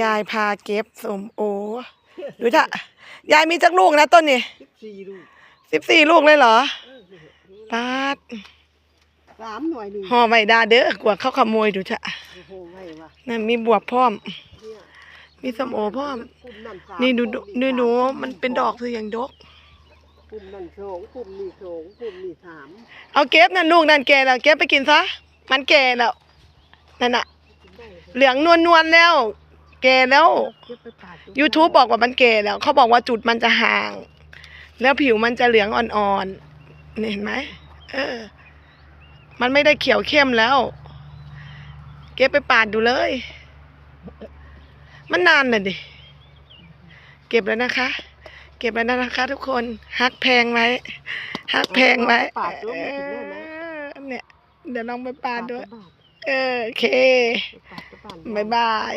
ยายพาเก็บสมโอดูจ้ะยายมีจักลูกนะต้นนี่สิบสี่ลูกสิบสี่ลูกเลยเหรอเออเนี่ยปาดสามหน่วยหนึ่งห่อใบดาเด้อกลัวเขาขโมยดูจ้ะโอ้โหไงวะนั่นมีบวบพร้อมเนี่ยมีส้มโอพร้อมปุ่มนั่นสามนี่ดูดูปุ่ดูหนูสามันเป็นดอกคืออย่างดกปุ่มนั่นสองปุ่มนี่สองปุ่มนี่สามเอาเก็บนั่นลูกนั่นแก่แล้วเก็บไปกินซะมันแก่แล้วนั่นน่ะ เหลืองนวลนวลๆแล้ว แก่แล้วเก็บไปปาดดู YouTube บอกว่ามันแก่แล้ว เขาบอกว่าจุดมันจะห่าง แล้วผิวมันจะเหลืองอ่อนๆนี่เห็นไหมเออ มันไม่ได้เขียวเข้มแล้ว เก็บไปปาดดูเลย มันนานน่ะดิ เก็บแล้วนะคะ เก็บแล้วนะคะ ทุกคนฮักแพงไว้ฮักแพงไว้ปาดดูมันกินได้ไหมเออเนี่ยเดี๋ยวลองไปปาดด้วยปาดเออโอเค ปาดปาดบ๊ายบาย